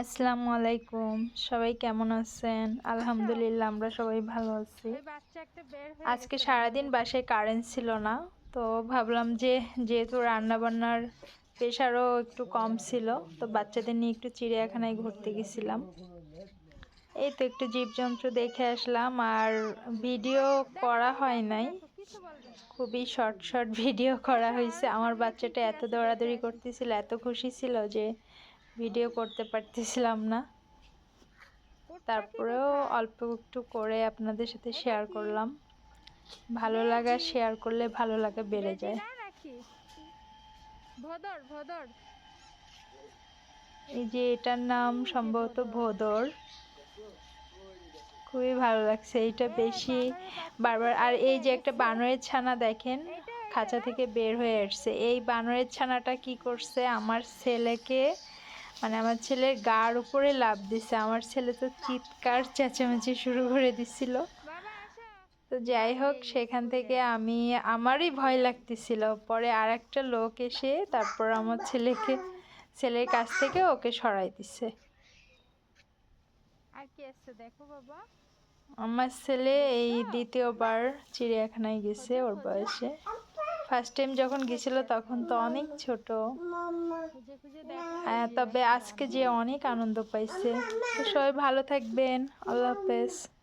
আসসালামু আলাইকুম। সবাই কেমন আছেন? আলহামদুলিল্লাহ আমরা সবাই ভালো আছি। আজকে সারাদিন বাসায় কারেন্ট ছিল না তো ভাবলাম যে যেহেতু রান্নাবান্নার প্রেশারও একটু কম ছিল তো বাচ্চাদের নিয়ে একটু চিড়িয়াখানায় ঘুরতে গেছিলাম। এই তো একটু জীবজন্তু দেখে আসলাম আর ভিডিও করা হয় নাই। খুবই শর্ট শর্ট ভিডিও করা হয়েছে। আমার বাচ্চাটা এত দৌড়াদৌড়ি করতেছিল এত খুশি ছিল যে ভিডিও করতে পারতেছিলাম না। তারপরেও অল্প একটু করে আপনাদের সাথে শেয়ার করলাম। ভালো লাগা শেয়ার করলে ভালো লাগা বেড়ে যায়। ভদর ভদর। এই যে এটার নাম সম্ভবত ভোদর। খুবই ভালো লাগছে এইটা বেশি বারবার আর এই যে একটা বানরের ছানা দেখেন খাঁচা থেকে বের হয়ে আসছে। এই বানরের ছানাটা কি করছে? আমার ছেলেকে মানে আমার ছেলের গার উপরে লাভ দিছে। আমার ছেলে তো চিৎকার চেঁচামেচি শুরু করে দিছিল। তো যাই হোক সেখান থেকে আমি আমারই ভয় লাগতেছিল। পরে আর একটা লোক এসে তারপর আমার ছেলেকে ছেলের কাছ থেকে ওকে সরাই দিছে। আর কি আছে দেখো বাবা। আমার ছেলে এই দ্বিতীয়বার চিড়িয়াখানায় গেছে ওর বয়সে। ফার্স্ট টাইম যখন গেছিল তখন তো অনেক ছোট। আহ, তবে আজকে যে অনেক আনন্দ পাইছে। তো সবাই ভালো থাকবেন। আল্লাহ হাফেজ।